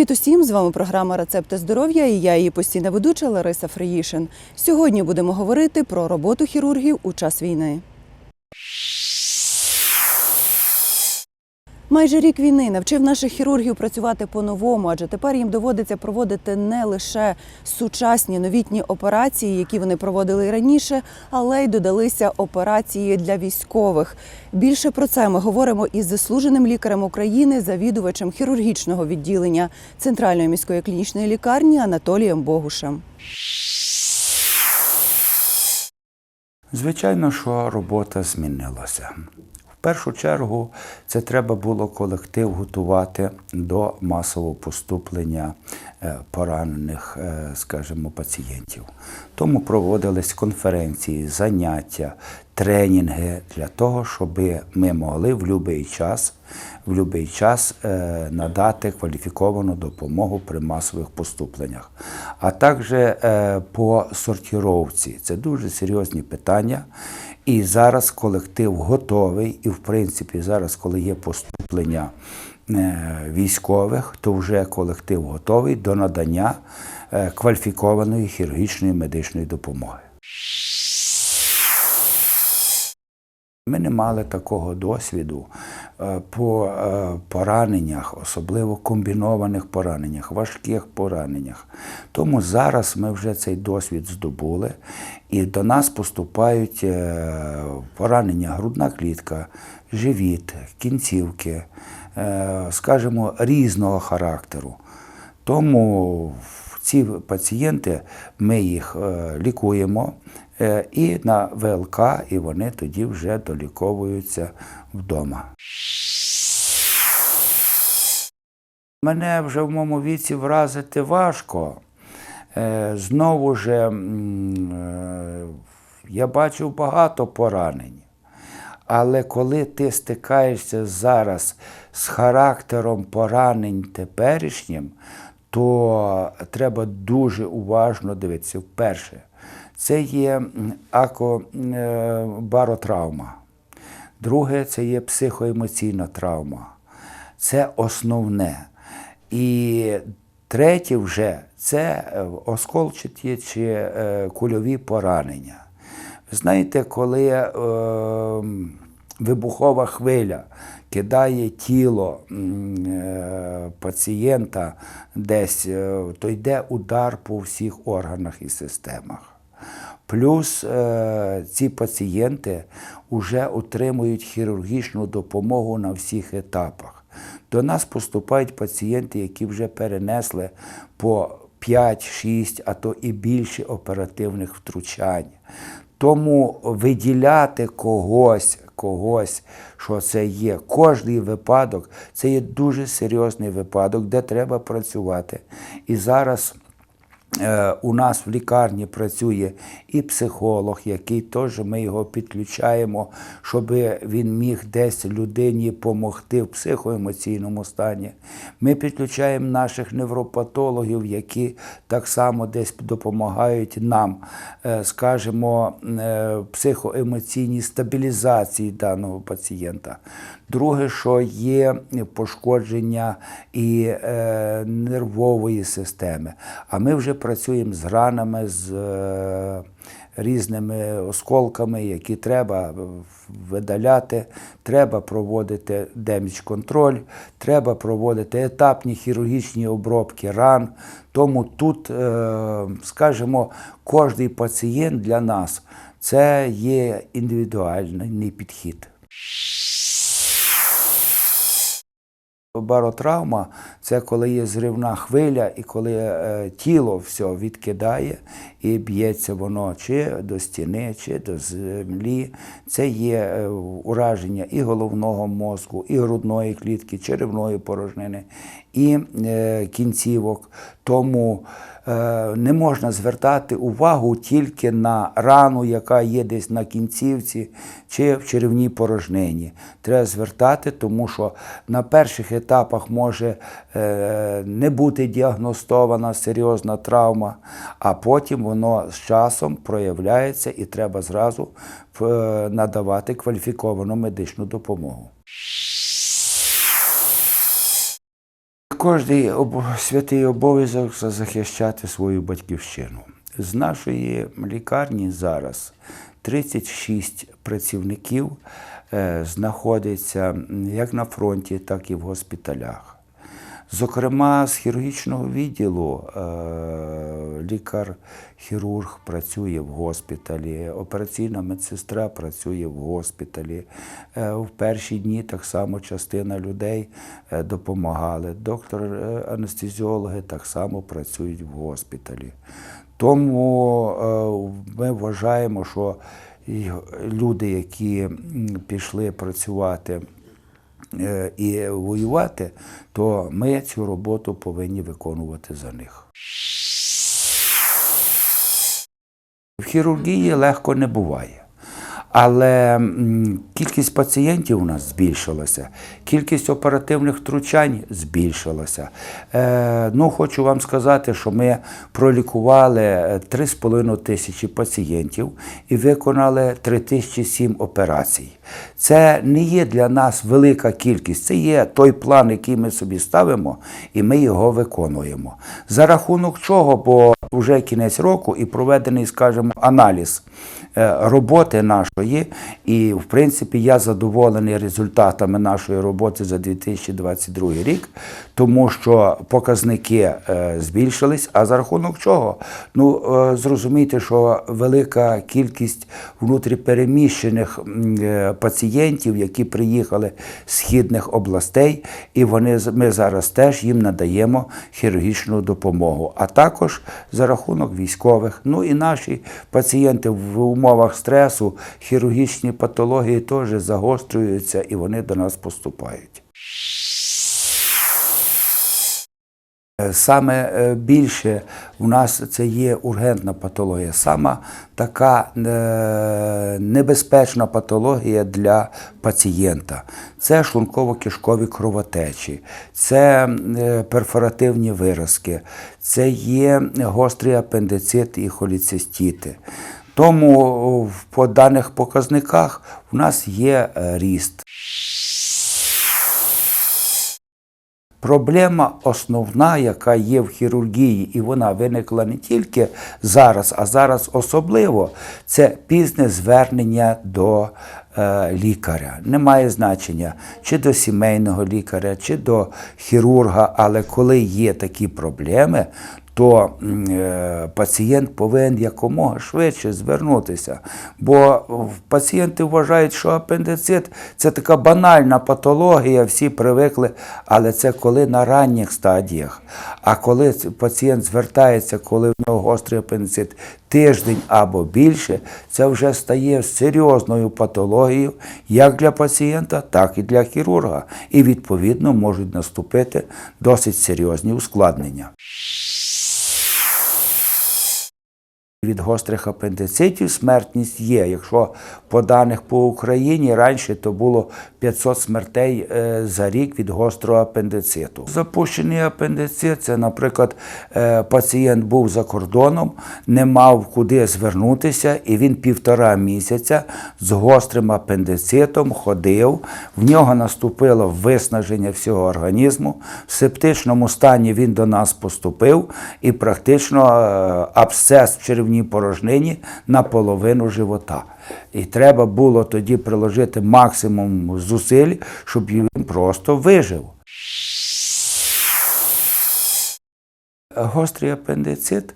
Привіт усім! З вами програма Рецепти здоров'я і я її постійна ведуча Лариса Фриїшин. Сьогодні будемо говорити про роботу хірургів у час війни. Майже рік війни навчив наших хірургів працювати по-новому, адже тепер їм доводиться проводити не лише сучасні новітні операції, які вони проводили раніше, але й додалися операції для військових. Більше про це ми говоримо із заслуженим лікарем України, завідувачем хірургічного відділення Центральної міської клінічної лікарні Анатолієм Богушем. Звичайно, що робота змінилася. Першу чергу це треба було колектив готувати до масового поступлення е, поранених, е, скажімо, пацієнтів. Тому проводились конференції, заняття, тренінги для того, щоб ми могли в будь-який час, в будь-який час е, надати кваліфіковану допомогу при масових поступленнях. А також по сортіровці. Це дуже серйозні питання. І зараз колектив готовий, і в принципі, зараз, коли є поступлення е, військових, то вже колектив готовий до надання е, кваліфікованої хірургічної медичної допомоги. Ми не мали такого досвіду по е, пораненнях, особливо комбінованих пораненнях, важких пораненнях. Тому зараз ми вже цей досвід здобули, і до нас поступають е, поранення грудна клітка, живіт, кінцівки, е, скажімо, різного характеру. Тому ці пацієнти ми їх е, лікуємо е, і на ВЛК, і вони тоді вже доліковуються вдома. Мене вже в моєму віці вразити важко. Е, Знову ж е, я бачив багато поранень. Але коли ти стикаєшся зараз з характером поранень теперішнім, то треба дуже уважно дивитися. Вперше, це є акобаротравма. Друге, це є психоемоційна травма. Це основне. І третє вже це е, осколчаті чи е, кульові поранення. Ви знаєте, коли е, вибухова хвиля кидає тіло е, пацієнта десь, е, то йде удар по всіх органах і системах. Плюс ці пацієнти вже отримують хірургічну допомогу на всіх етапах. До нас поступають пацієнти, які вже перенесли по 5-6, а то і більше оперативних втручань. Тому виділяти когось, когось, що це є, кожний випадок, це є дуже серйозний випадок, де треба працювати. І зараз У нас в лікарні працює і психолог, який теж ми його підключаємо, щоб він міг десь людині допомогти в психоемоційному стані. Ми підключаємо наших невропатологів, які так само десь допомагають нам, е, скажімо, е, психоемоційній стабілізації даного пацієнта. Друге, що є пошкодження і е, нервової системи. А ми вже працюємо з ранами, з е, різними осколками, які треба видаляти, треба проводити демідж-контроль, треба проводити етапні хірургічні обробки ран. Тому тут, е, скажімо, кожний пацієнт для нас це є індивідуальний підхід. Баротравма це коли є зривна хвиля, і коли е, тіло все відкидає і б'ється воно чи до стіни, чи до землі. Це є е, ураження і головного мозку, і грудної клітки, черевної порожнини, і е, кінцівок. Тому е, не можна звертати увагу тільки на рану, яка є десь на кінцівці чи в черевній порожнині. Треба звертати, тому що на перших етапах може не бути діагностована серйозна травма, а потім воно з часом проявляється і треба зразу е, надавати кваліфіковану медичну допомогу. кожний святий обов'язок захищати свою батьківщину. З нашої лікарні зараз 36 працівників е, знаходяться як на фронті, так і в госпіталях. Зокрема, з хірургічного відділу е, лікар-хірург працює в госпіталі, операційна медсестра працює в госпіталі. Е, В перші дні так само частина людей е, допомагали. Доктор е, анестезіологи так само працюють в госпіталі. Тому ми вважаємо, що люди, які пішли працювати і воювати, то ми цю роботу повинні виконувати за них. В хірургії легко не буває. Але кількість пацієнтів у нас збільшилася, кількість оперативних втручань збільшилася. Е, ну, хочу вам сказати, що ми пролікували е, 3,5 тисячі пацієнтів і виконали 3007 операцій. Це не є для нас велика кількість, це є той план, який ми собі ставимо, і ми його виконуємо. За рахунок чого, бо вже кінець року і проведений, скажімо, аналіз е, роботи нашої, і в принципі я задоволений результатами нашої роботи за 2022 рік, тому що показники е, збільшились. А за рахунок чого? Ну е, зрозумійте, що велика кількість внутріпереміщених пацієнтів, які приїхали з східних областей, і вони ми зараз теж їм надаємо хірургічну допомогу. А також за рахунок військових. Ну і наші пацієнти в умовах стресу, хірургічні патології теж загострюються і вони до нас поступають. Саме е, більше у нас це є ургентна патологія, сама така е, небезпечна патологія для пацієнта. Це шлунково-кишкові кровотечі, це е, перфоративні виразки, це є гострий апендицит і холіцистіти. Тому по даних показниках у нас є е, ріст. Проблема основна, яка є в хірургії, і вона виникла не тільки зараз, а зараз особливо, це пізне звернення до е, лікаря. Немає значення чи до сімейного лікаря, чи до хірурга, але коли є такі проблеми, то е, пацієнт повинен якомога швидше звернутися. Бо пацієнти вважають, що апендицит це така банальна патологія, всі привикли, але це коли на ранніх стадіях. А коли пацієнт звертається, коли в нього гострий апендицит тиждень або більше, це вже стає серйозною патологією як для пацієнта, так і для хірурга. І відповідно можуть наступити досить серйозні ускладнення. Від гострих апендицитів смертність є. Якщо по даних по Україні раніше то було 500 смертей е, за рік від гострого апендициту. Запущений апендицит це, наприклад, е, пацієнт був за кордоном, не мав куди звернутися, і він півтора місяця з гострим апендицитом ходив. В нього наступило виснаження всього організму. В септичному стані він до нас поступив, і практично е, абсцес в черевній порожнині наполовину живота. І треба було тоді приложити максимум зусиль, щоб він просто вижив. Гострий апендицит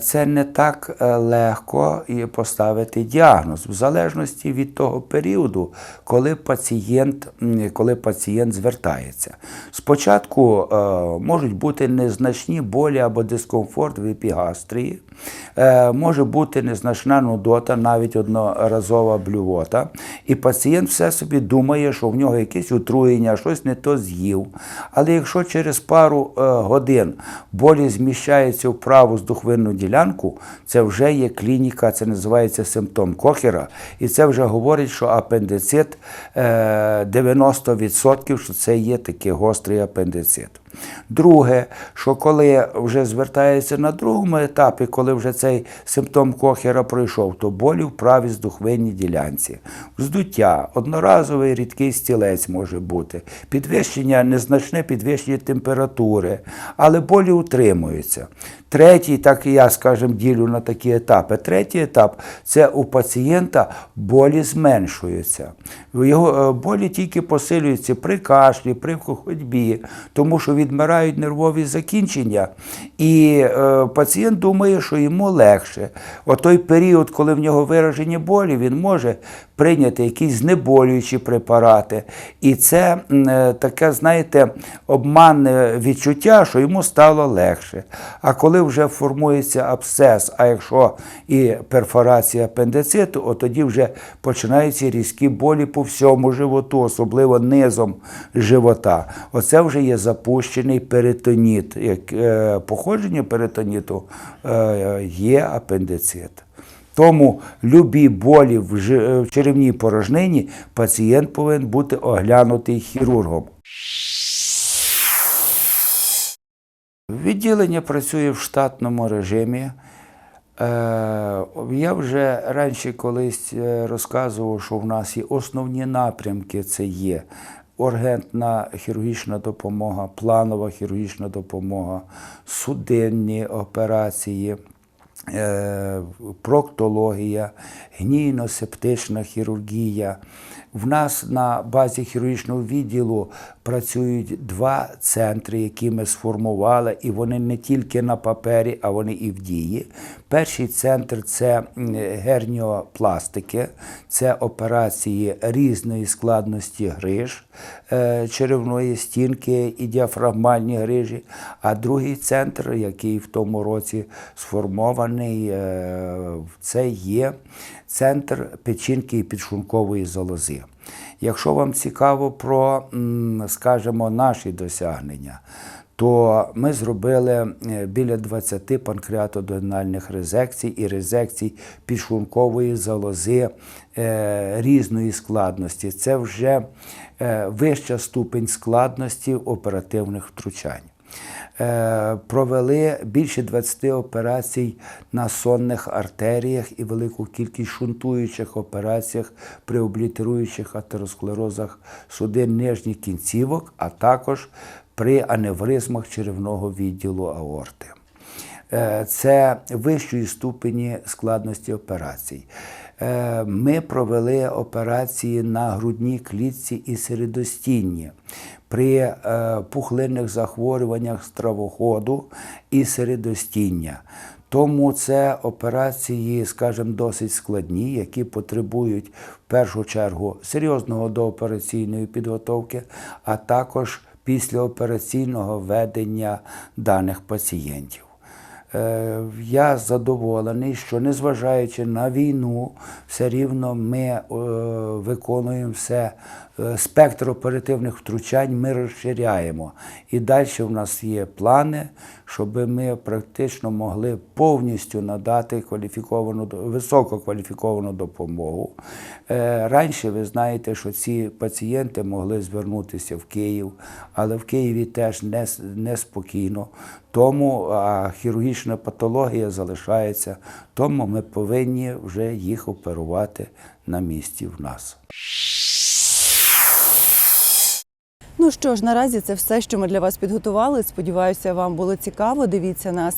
це не так е, легко поставити діагноз, в залежності від того періоду, коли пацієнт, коли пацієнт звертається. Спочатку е, можуть бути незначні болі або дискомфорт в епігастрії, е, може бути незначна нудота, навіть одноразова блювота. І пацієнт все собі думає, що в нього якесь отруєння, щось не то з'їв. Але якщо через пару е, годин болі зміщаються в праву здухвинну ділянку, це вже є клініка, це називається симптом Кохера. І це вже говорить, що апендицит е, 90%, що це є такий гострий апендицит. Друге, що коли вже звертається на другому етапі, коли вже цей симптом кохера пройшов, то болі в правій здухвинній ділянці, вздуття, одноразовий рідкий стілець може бути, підвищення, незначне підвищення температури, але болі утримуються. Третій, так і я, скажімо, ділю на такі етапи. Третій етап це у пацієнта болі зменшуються. Його е, болі тільки посилюються при кашлі, при ходьбі, тому що відмирають нервові закінчення, і е, пацієнт думає, що йому легше. О той період, коли в нього виражені болі, він може прийняти якісь знеболюючі препарати. І це е, таке, знаєте, обманне відчуття, що йому стало легше. А коли вже формується абсцес, а якщо і перфорація апендициту, от тоді вже починаються різкі болі по всьому животу, особливо низом живота. Оце вже є запущений перитоніт. Як е, походження перитоніту е, є апендицит. Тому любі болі в жи- черевній порожнині пацієнт повинен бути оглянутий хірургом. Відділення працює в штатному режимі. Е, Я вже раніше колись е, розказував, що в нас є основні напрямки: це є ургентна хірургічна допомога, планова хірургічна допомога, судинні операції, е, проктологія, гнійно-септична хірургія. В нас на базі хірургічного відділу працюють два центри, які ми сформували, і вони не тільки на папері, а вони і в дії. Перший центр це герніопластики, це операції різної складності гриж е, черевної стінки і діафрагмальні грижі. А другий центр, який в тому році сформований, е, це є центр печінки і підшлункової залози. Якщо вам цікаво про, скажімо, наші досягнення, то ми зробили е, біля 20 панкреатодональних резекцій і резекцій підшлункової залози е, різної складності. Це вже е, вища ступень складності оперативних втручань. Е, Провели більше 20 операцій на сонних артеріях і велику кількість шунтуючих операціях при облітеруючих атеросклерозах судин нижніх кінцівок, а також при аневризмах черевного відділу аорти. Е, Це вищої ступені складності операцій. Е, Ми провели операції на грудній клітці і середостінні при е, пухлинних захворюваннях стравоходу і середостіння. Тому це операції, скажімо, досить складні, які потребують в першу чергу серйозного доопераційної підготовки, а також післяопераційного ведення даних пацієнтів. Е, Я задоволений, що незважаючи на війну, все рівно ми е, виконуємо все. Е, Спектр оперативних втручань ми розширяємо. І далі в нас є плани, щоб ми практично могли повністю надати кваліфіковану, висококваліфіковану допомогу. Е, Раніше ви знаєте, що ці пацієнти могли звернутися в Київ, але в Києві теж неспокійно. Тому а хірургічна патологія залишається, тому ми повинні вже їх оперувати на місці в нас. Ну що ж, наразі це все, що ми для вас підготували. Сподіваюся, вам було цікаво. Дивіться нас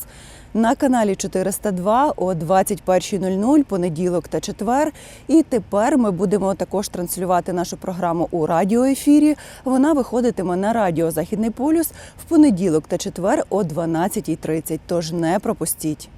на каналі 402 о 21.00, понеділок та четвер. І тепер ми будемо також транслювати нашу програму у радіоефірі. Вона виходитиме на радіо Західний полюс в понеділок та четвер о 12.30. Тож не пропустіть.